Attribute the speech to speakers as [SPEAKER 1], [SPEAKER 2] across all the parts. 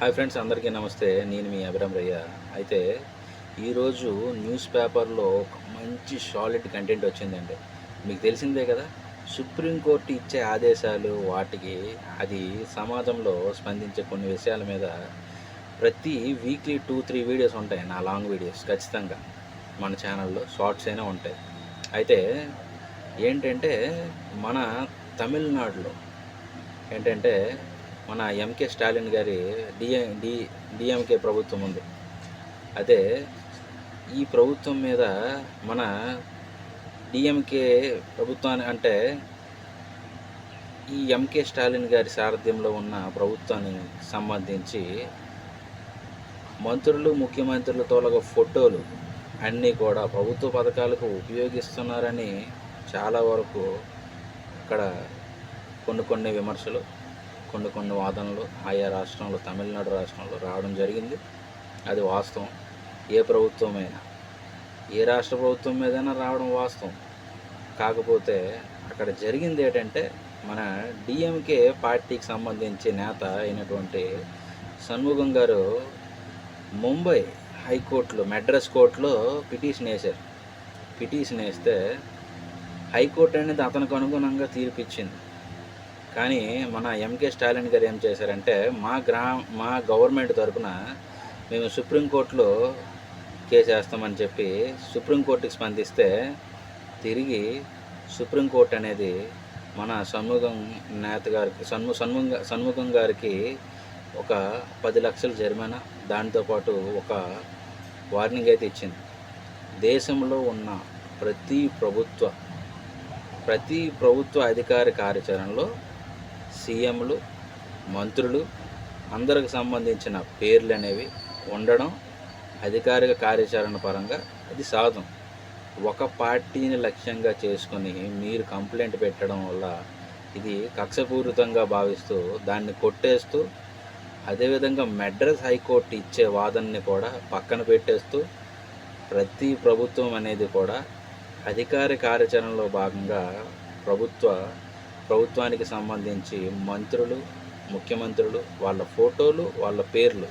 [SPEAKER 1] Hi friends అందరికీ నమస్తే. నేను మీ అభిరామ్ రయ్య. అయితే ఈరోజు న్యూస్ పేపర్లో ఒక మంచి సాలిడ్ కంటెంట్ వచ్చిందండి. మీకు తెలిసిందే కదా సుప్రీంకోర్టు ఇచ్చే ఆదేశాలు వాటికి అది సమాజంలో స్పందించే కొన్ని విషయాల మీద ప్రతి వీక్లీ టూ త్రీ వీడియోస్ ఉంటాయి నా లాంగ్ వీడియోస్ ఖచ్చితంగా. మన ఛానల్లో షార్ట్స్ అయినా ఉంటాయి. అయితే ఏంటంటే మన తమిళనాడులో ఏంటంటే మన ఎంకే స్టాలిన్ గారి డిఎ డి డిఎంకే ప్రభుత్వం ఉంది. అదే ఈ ప్రభుత్వం మీద మన డిఎంకే ప్రభుత్వాన్ని అంటే ఈ ఎంకే స్టాలిన్ గారి సారథ్యంలో ఉన్న ప్రభుత్వానికి సంబంధించి మంత్రులు ముఖ్యమంత్రులు తోలగ ఫోటోలు అన్నీ కూడా ప్రభుత్వ పథకాలకు ఉపయోగిస్తున్నారని చాలా వరకు ఇక్కడ కొన్ని కొన్ని విమర్శలు. కొన్ని కొన్ని వాదనలు ఆయా రాష్ట్రంలో తమిళనాడు రాష్ట్రంలో రావడం జరిగింది. అది వాస్తవం. ఏ ప్రభుత్వమైనా ఏ రాష్ట్ర ప్రభుత్వం మీదైనా రావడం వాస్తవం. కాకపోతే అక్కడ జరిగింది ఏంటంటే మన డిఎంకే పార్టీకి సంబంధించి నేత అయినటువంటి షణ్ముఖం గారు ముంబై హైకోర్టులో మెడ్రస్ కోర్టులో పిటిషన్ వేశారు. పిటిషన్ వేస్తే హైకోర్టు అనేది అతనికి అనుగుణంగా తీర్పిచ్చింది. కానీ మన ఎంకే స్టాలిన్ గారు ఏం చేశారంటే మా గ్రా మా గవర్నమెంట్ తరపున మేము సుప్రీంకోర్టులో కేసు వేస్తామని చెప్పి సుప్రీంకోర్టుకి స్పందిస్తే తిరిగి సుప్రీంకోర్టు అనేది మన షణ్ముగం నేత గారికి షణ్ము షణ్ముగ షణ్ముగం గారికి ఒక పది లక్షల జరిమానా దాంతోపాటు ఒక వార్నింగ్ అయితే ఇచ్చింది. దేశంలో ఉన్న ప్రతి ప్రభుత్వ ప్రతి ప్రభుత్వ అధికార కార్యాచరణలో సీఎంలు మంత్రులు అందరికి సంబంధించిన పేర్లు అనేవి ఉండడం అధికారిక కార్యాచరణ పరంగా అది సాధం. ఒక పార్టీని లక్ష్యంగా చేసుకొని మీరు కంప్లైంట్ పెట్టడం వల్ల ఇది కక్షపూరితంగా భావిస్తూ దాన్ని కొట్టేస్తూ అదేవిధంగా మెడ్రస్ హైకోర్టు ఇచ్చే వాదనని కూడా పక్కన పెట్టేస్తూ ప్రతి ప్రభుత్వం అనేది కూడా అధికార కార్యాచరణలో భాగంగా ప్రభుత్వ ప్రభుత్వానికి సంబంధించి మంత్రులు ముఖ్యమంత్రులు వాళ్ళ ఫోటోలు వాళ్ళ పేర్లు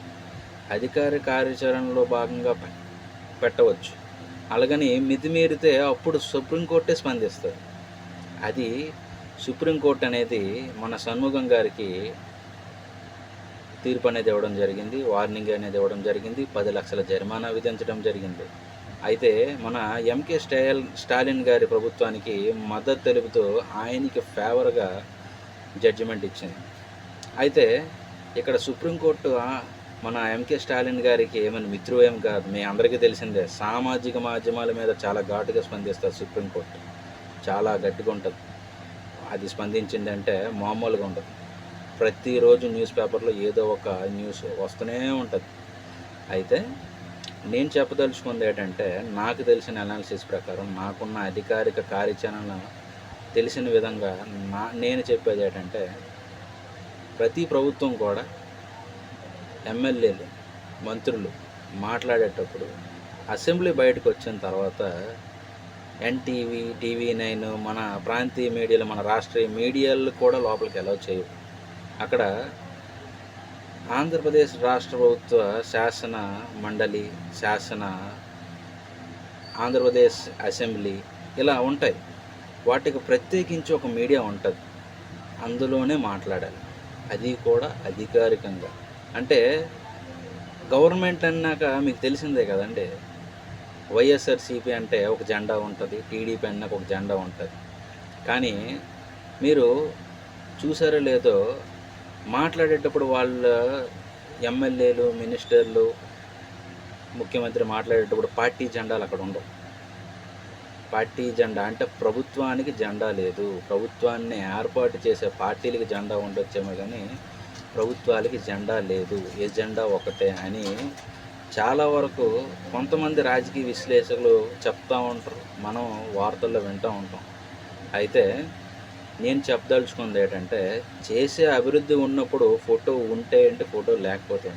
[SPEAKER 1] అధికార కార్యాచరణలో భాగంగా పె- పెట్టవచ్చు. అలాగని మితిమీరితే అప్పుడు సుప్రీంకోర్టే స్పందిస్తుంది అది సుప్రీంకోర్టు అనేది మన షణ్ముగం గారికి తీర్పు అనేది ఇవ్వడం జరిగింది వార్నింగ్ అనేది ఇవ్వడం జరిగింది పది లక్షల జరిమానా విధించడం జరిగింది. అయితే మన ఎంకే స్టాల్ స్టాలిన్ గారి ప్రభుత్వానికి మద్దతు తెలుపుతూ ఆయనకి ఫేవర్గా జడ్జిమెంట్ ఇచ్చింది. అయితే ఇక్కడ సుప్రీంకోర్టు మన ఎంకే స్టాలిన్ గారికి ఏమైనా మిత్రువేం ఏం కాదు. మీ అందరికీ తెలిసిందే సామాజిక మాధ్యమాల మీద చాలా ఘాటుగా స్పందిస్తారు సుప్రీంకోర్టు చాలా గట్టిగా ఉంటుంది. అది స్పందించిందంటే మామూలుగా ఉండదు. ప్రతిరోజు న్యూస్ పేపర్లో ఏదో ఒక న్యూస్ వస్తూనే ఉంటుంది. అయితే నేను చెప్పదలుచుకుంది ఏంటంటే నాకు తెలిసిన అనాలిసిస్ ప్రకారం నాకున్న అధికారిక కార్యాచరణ తెలిసిన విధంగా నా నేను చెప్పేది ఏంటంటే ప్రతి ప్రభుత్వం కూడా ఎమ్మెల్యేలు మంత్రులు మాట్లాడేటప్పుడు అసెంబ్లీ బయటకు వచ్చిన తర్వాత ఎన్టీవీ టీవీ నైన్ మన ప్రాంతీయ మీడియాలు మన రాష్ట్రీయ మీడియాలు కూడా లోపలికి అలౌ చేయవు. అక్కడ ఆంధ్రప్రదేశ్ రాష్ట్ర ప్రభుత్వ శాసన మండలి శాసన ఆంధ్రప్రదేశ్ అసెంబ్లీ ఇలా ఉంటాయి. వాటికి ప్రత్యేకించి ఒక మీడియా ఉంటుంది. అందులోనే మాట్లాడాలి. అది కూడా అధికారికంగా. అంటే గవర్నమెంట్ అన్నాక మీకు తెలిసిందే కదండి వైఎస్ఆర్సీపీ అంటే ఒక జెండా ఉంటుంది టీడీపీ అన్నాక ఒక జెండా ఉంటుంది. కానీ మీరు చూసారో లేదో మాట్లాడేటప్పుడు వాళ్ళ ఎమ్మెల్యేలు మినిస్టర్లు ముఖ్యమంత్రి మాట్లాడేటప్పుడు పార్టీ జెండాలు అక్కడ ఉండవు. పార్టీ జెండా అంటే ప్రభుత్వానికి జెండా లేదు. ప్రభుత్వాన్ని ఏర్పాటు చేసే పార్టీలకి జెండా ఉండొచ్చేమో కానీ ప్రభుత్వాలకి జెండా లేదు. ఏ జెండా ఒకటే అని చాలా వరకు కొంతమంది రాజకీయ విశ్లేషకులు చెప్తూ ఉంటారు. మనం వార్తల్లో వింటూ ఉంటాం. అయితే నేను చెప్పదలుచుకుంది ఏంటంటే చేసే అభివృద్ధి ఉన్నప్పుడు ఫోటో ఉంటే అంటే ఫోటో లేకపోతే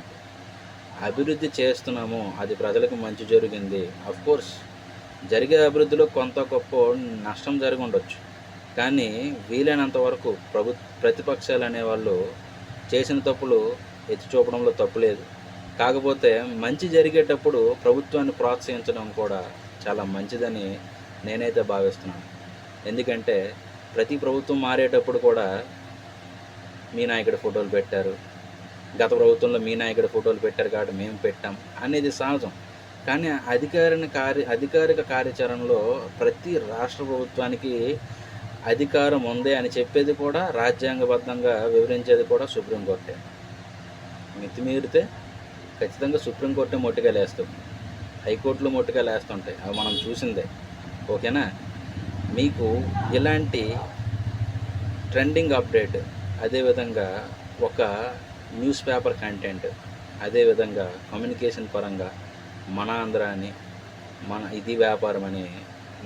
[SPEAKER 1] అభివృద్ధి చేస్తున్నాము అది ప్రజలకు మంచి జరిగింది. కోర్స్ జరిగే అభివృద్ధిలో కొంత గొప్ప నష్టం జరిగి ఉండొచ్చు. కానీ వీలైనంత వరకు ప్రభు ప్రతిపక్షాలు అనేవాళ్ళు చేసిన తప్పులు ఎత్తి చూపడంలో తప్పు లేదు. కాకపోతే మంచి జరిగేటప్పుడు ప్రభుత్వాన్ని ప్రోత్సహించడం కూడా చాలా మంచిదని నేనైతే భావిస్తున్నాను. ఎందుకంటే ప్రతి ప్రభుత్వం మారేటప్పుడు కూడా మీ నాయకుడి ఫోటోలు పెట్టారు. గత ప్రభుత్వంలో మీ నాయకుడి ఫోటోలు పెట్టారు కాబట్టి మేము పెట్టాం అనేది సహజం. కానీ అధికారిని కార్య అధికారిక కార్యాచరణలో ప్రతి రాష్ట్ర ప్రభుత్వానికి అధికారం ఉంది అని చెప్పేది కూడా రాజ్యాంగబద్ధంగా వివరించేది కూడా సుప్రీంకోర్టే మితిమీరితే ఖచ్చితంగా సుప్రీంకోర్టే మొట్టికాయలు వేస్తుంది హైకోర్టులో మొట్టికాయలు వేస్తుంటాయి అవి మనం చూసిందే. ఓకేనా? మీకు ఇలాంటి ట్రెండింగ్ అప్డేట్ అదేవిధంగా ఒక న్యూస్ పేపర్ కంటెంట్ అదేవిధంగా కమ్యూనికేషన్ పరంగా మన ఆంధ్ర అని మన ఇది వ్యాపారం అని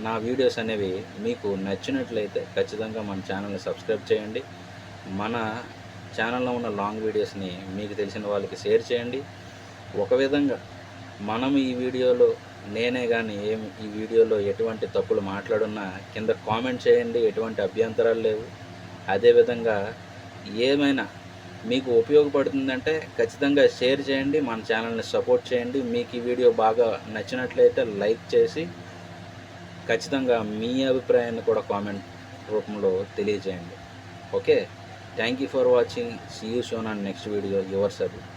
[SPEAKER 1] నా వీడియోస్ అనేవి మీకు నచ్చినట్లయితే ఖచ్చితంగా మన ఛానల్ని సబ్స్క్రైబ్ చేయండి. మన ఛానల్లో ఉన్న లాంగ్ వీడియోస్ని మీకు తెలిసిన వాళ్ళకి షేర్ చేయండి. ఒక విధంగా మనం ఈ వీడియోలో నేనే కానీ ఏం ఈ వీడియోలో ఎటువంటి తప్పులు మాట్లాడున్నా కింద కామెంట్ చేయండి ఎటువంటి అభ్యంతరాలు లేవు. అదేవిధంగా ఏమైనా మీకు ఉపయోగపడుతుందంటే ఖచ్చితంగా షేర్ చేయండి మన ఛానల్ని సపోర్ట్ చేయండి. మీకు ఈ వీడియో బాగా నచ్చినట్లయితే లైక్ చేసి ఖచ్చితంగా మీ అభిప్రాయాన్ని కూడా కామెంట్ రూపంలో తెలియజేయండి. Okay? Thank you for watching. See you soon on next video. Your service